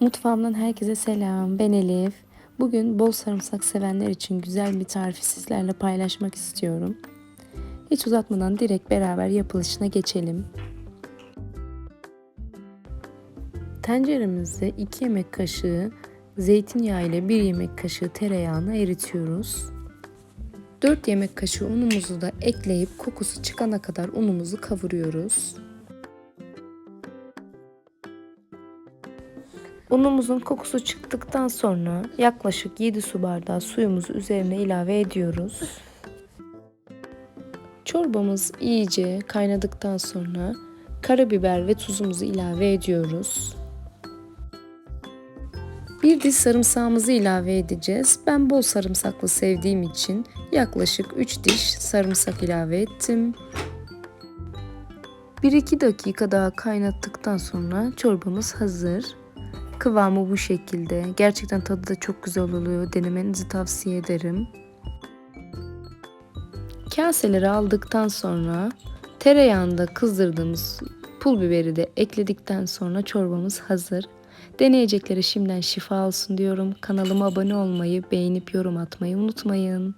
Mutfağımdan herkese selam. Ben Elif. Bugün bol sarımsak sevenler için güzel bir tarifi sizlerle paylaşmak istiyorum. Hiç uzatmadan direkt beraber yapılışına geçelim. Tenceremizde 2 yemek kaşığı zeytinyağı ile 1 yemek kaşığı tereyağını eritiyoruz. 4 yemek kaşığı unumuzu da ekleyip kokusu çıkana kadar unumuzu kavuruyoruz. Unumuzun kokusu çıktıktan sonra yaklaşık 7 su bardağı suyumuzu üzerine ilave ediyoruz. Çorbamız iyice kaynadıktan sonra karabiber ve tuzumuzu ilave ediyoruz. Bir diş sarımsağımızı ilave edeceğiz. Ben bol sarımsaklı sevdiğim için yaklaşık 3 diş sarımsak ilave ettim. 1-2 dakika daha kaynattıktan sonra çorbamız hazır. Kıvamı bu şekilde. Gerçekten tadı da çok güzel oluyor. Denemenizi tavsiye ederim. Kaseleri aldıktan sonra tereyağında kızdırdığımız pul biberi de ekledikten sonra çorbamız hazır. Deneyeceklere şimdiden şifa olsun diyorum. Kanalıma abone olmayı, beğenip yorum atmayı unutmayın.